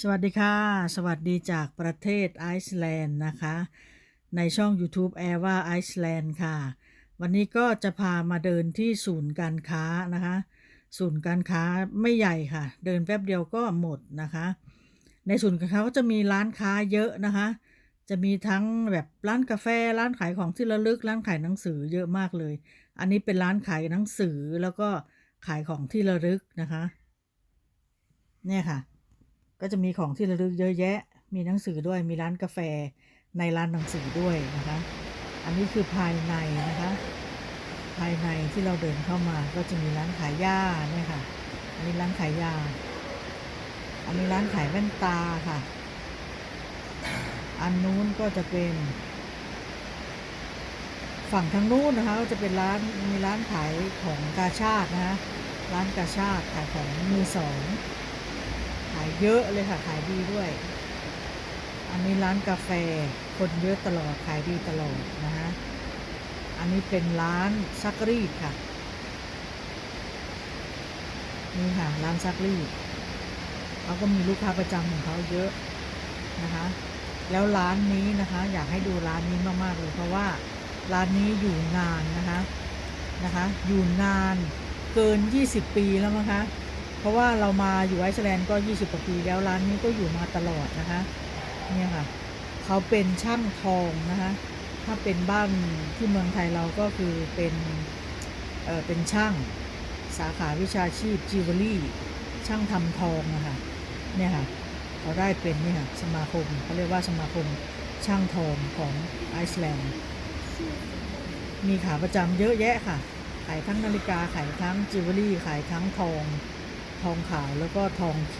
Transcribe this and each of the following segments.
สวัสดีค่ะ สวัสดีจากประเทศไอซ์แลนด์นะคะ ในช่อง YouTube a i r ว่าไอซ์แลนด์ค่ะ วันนี้ก็จะพามาเดินที่ศูนย์การค้านะคะ ศูนย์การค้าไม่ใหญ่ค่ะ เดินแป๊บเดียวก็หมดนะคะ ในศูนย์การค้าก็จะมีร้านค้าเยอะนะคะ จะมีทั้งแบบร้านกาแฟ ร้านขายของที่ระลึก ร้านขายหนังสือเยอะมากเลย อันนี้เป็นร้านขายหนังสือแล้วก็ขายของที่ระลึกนะคะ เนี่ยค่ะ ก็จะมีของที่ระลึกเยอะแยะ มีหนังสือด้วย มีร้านกาแฟ ในร้านหนังสือด้วยนะคะ อันนี้คือภายในนะคะ ภายในที่เราเดินเข้ามาก็จะมีร้านขายยาเนี่ยค่ะ อันนี้ร้านขายยา อันนี้ร้านขายแว่นตาค่ะ อันนู้นก็จะเป็น ฝั่งทางนู้นนะคะก็จะเป็นร้านมีร้านขายของกาชาดนะคะ ร้านกาชาดขายของมือสอง ขายเยอะเลยค่ะ ขายดีด้วย อันนี้ร้านกาแฟ คนเยอะตลอด ขายดีตลอดนะฮะ อันนี้เป็นร้านซักรีดค่ะ นี่ค่ะ ร้านซักรีดเขาก็มีลูกค้าประจำของเขาเยอะนะคะ แล้วร้านนี้นะคะ อยากให้ดูร้านนี้มากๆเลยเพราะว่าร้านนี้อยู่นานนะคะนะคะ อยู่นานเกิน 20 ปีแล้วมั้งคะ เพราะว่าเรามาอยู่ไอซ์แลนด์ก็ 20กว่าปีแล้วร้านนี้ก็อยู่มาตลอดนะคะเนี่ยค่ะเขาเป็นช่างทองนะคะถ้าเป็นบ้านที่เมืองไทยเราก็คือเป็นเออเป็นช่างสาขาวิชาชีพจิวเวลรี่ช่างทำทองนะคะเนี่ยค่ะเขาได้เป็นเนี่ยค่ะสมาคมเขาเรียกว่าสมาคมช่างทองของไอซ์แลนด์มีขาประจำเยอะแยะค่ะ ขายทั้งนาฬิกา ขายทั้งจิวเวลรี่ ขายทั้งทอง ทองขาวแล้วก็ทองเค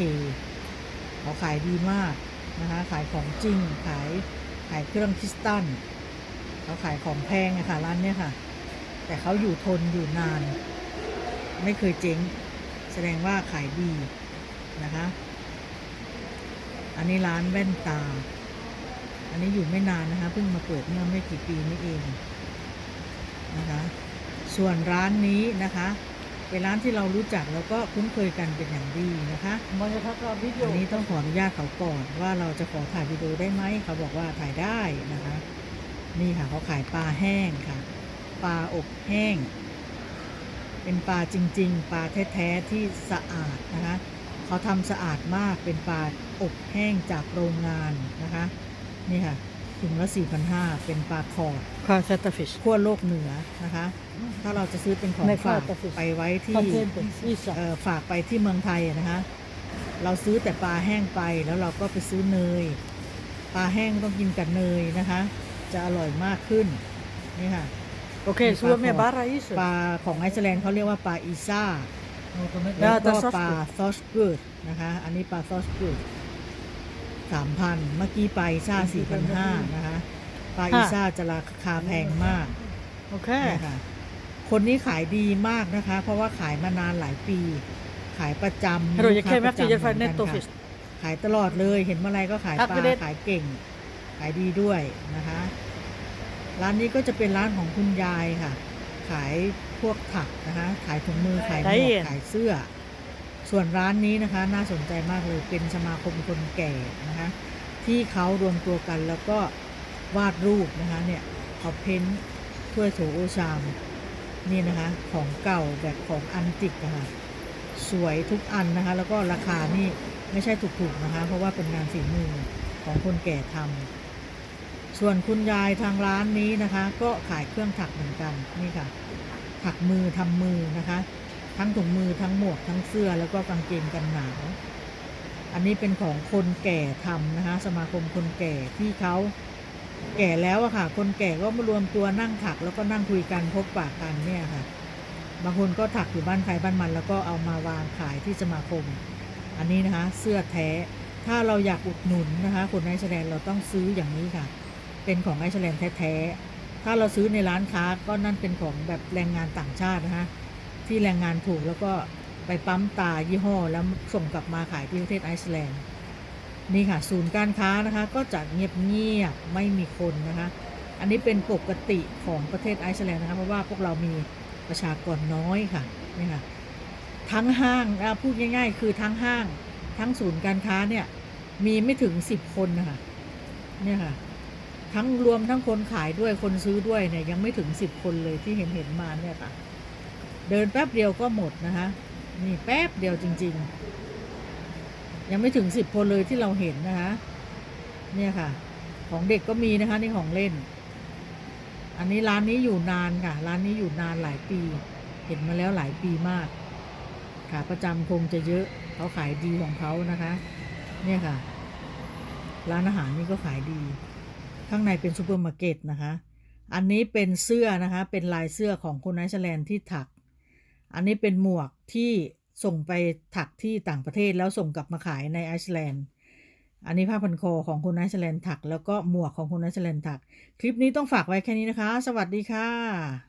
เขาขายดีมากนะคะขายของจริงขายขายเครื่องคริสตัลเขาขายของแพงอะค่ะร้านเนี้ยค่ะ แต่เขาอยู่ทนอยู่นาน ไม่เคยเจ๊ง แสดงว่าขายดีนะคะ อันนี้ร้านแว่นตา อันนี้อยู่ไม่นานนะคะเพิ่งมาเปิดเมื่อไม่กี่ปีนี้เองนะคะ ส่วนร้านนี้นะคะ ไปร้านที่เรารู้จักแล้วก็คุ้นเคยกันเป็นอย่างดีนะคะมันจะทักวิดีโอนี้ต้องขออนุญาตเขาก่อนว่าเราจะขอถ่ายวิดีโอได้ไหมเขาบอกว่าถ่ายได้นะคะ นี่ค่ะเขาขายปลาแห้งค่ะ ปลาอบแห้ง เป็นปลาจริง ๆ ปลาแท้ๆที่สะอาดนะคะเขาทำสะอาดมากเป็นปลาอบแห้งจากโรงงานนะคะ นี่ค่ะ ถุงละ 4,500 เป็นปลาคอร์ดค่ะชัตเตอร์ฟิช ขั้วโลกเหนือนะคะ ถ้าเราจะซื้อเป็นของฝากไปไว้ที่เฝากไปที่เมืองไทยนะคะ เราซื้อแต่ปลาแห้งไปแล้วเราก็ไปซื้อเนย ปลาแห้งต้องกินกับเนยนะคะ จะอร่อยมากขึ้นนี่ค่ะโอเคชื่อแม่ป bara is? ปลาของไอซ์แลนด์เขาเรียกว่าปลาอีซ่า แล้วก็ปลาซอสเกิร์ดนะคะ อันนี้ปลาซอสเกิร์ด สามพันเมื่อกี้ไปซ่าสี่พันห้านะคะปลาอีซ่าจะราคาแพงมากโอเคค่ะคนนี้ขายดีมากนะคะ เพราะว่าขายมานานหลายปี ขายประจำลูกค้าประจำเหมือนกันฟิชขายตลอดเลยเห็นเมื่อไรก็ขายปลาขายเก่ง ขายดีด้วยนะคะ ร้านนี้ก็จะเป็นร้านของคุณยายค่ะ ขายพวกผักนะคะ ขายถุงมือขายหมวกขายเสื้อ ส่วนร้านนี้นะคะน่าสนใจมากเลยเป็นสมาคมคนแก่นะคะที่เขารวมตัวกันแล้วก็วาดรูปนะคะเนี่ยเขาเพ้นท์ถ้วยโถโอชามนี่นะคะของเก่าแบบของอันติกะค่ะสวยทุกอันนะคะแล้วก็ราคานี่ไม่ใช่ถูกๆนะคะเพราะว่าเป็นงานฝีมือของคนแก่ทำส่วนคุณยายทางร้านนี้นะคะ ก็ขายเครื่องถักเหมือนกันนี่ค่ะ ถักมือทำมือนะคะ ทั้งถุงมือทั้งหมวกทั้งเสื้อแล้วก็กางเกงกันหนาว อันนี้เป็นของคนแก่ทำนะคะสมาคมคนแก่ที่เขาแก่แล้วอะค่ะ คนแก่ก็มารวมตัวนั่งถัก แล้วก็นั่งคุยกันพบปะกันเนี่ยค่ะ บางคนก็ถักอยู่บ้านใครบ้านมัน แล้วก็เอามาวางขายที่สมาคม อันนี้นะคะเสื้อแท้ ถ้าเราอยากอุดหนุนนะคะ คนไอซ์แลนด์เราต้องซื้ออย่างนี้ค่ะ เป็นของไอซ์แลนด์แท้ๆ ถ้าเราซื้อในร้านค้าก็นั่นเป็นของแบบแรงงานต่างชาตินะคะ ที่แรงงานถูกแล้วก็ไปปั๊มตายี่ห้อ แล้วส่งกลับมาขายที่ประเทศไอซ์แลนด์นี่ค่ะ ศูนย์การค้านะคะ ก็จะเงียบๆไม่มีคนนะคะ อันนี้เป็นปกติของประเทศไอซ์แลนด์นะคะ เพราะว่าพวกเรามีประชากรน้อยค่ะนี่ค่ะทั้งห้างพูดง่าย ๆ คือทั้งห้าง ทั้งศูนย์การค้าเนี่ยมีไม่ถึงสิบคนนะคะเนี่ยค่ะทั้งรวมทั้งคนขายด้วยคนซื้อด้วยเนี่ยยังไม่ถึงสิบคนเลยที่เห็นเห็นมาเนี่ยค่ะ เดินแป๊บเดียวก็หมดนะคะนี่แป๊บเดียวจริง ๆ ยังไม่ถึงสิบคนเลยที่เราเห็นนะคะ เนี่ยค่ะ ของเด็กก็มีนะคะนี่ของเล่น อันนี้ร้านนี้อยู่นานค่ะ ร้านนี้อยู่นานหลายปี เห็นมาแล้วหลายปีมากขาประจำคงจะเยอะเขาขายดีของเขานะคะ เนี่ยค่ะ ร้านอาหารนี่ก็ขายดี ข้างในเป็นซูเปอร์มาร์เก็ตนะคะ อันนี้เป็นเสื้อนะคะ เป็นลายเสื้อของคนไอซ์แลนด์ที่ถัก อันนี้เป็นหมวกที่ส่งไปถักที่ต่างประเทศแล้วส่งกลับมาขายในไอซ์แลนด์ อันนี้ผ้าพันคอของคนไอซ์แลนด์ถัก แล้วก็หมวกของคนไอซ์แลนด์ถัก คลิปนี้ต้องฝากไว้แค่นี้นะคะ สวัสดีค่ะ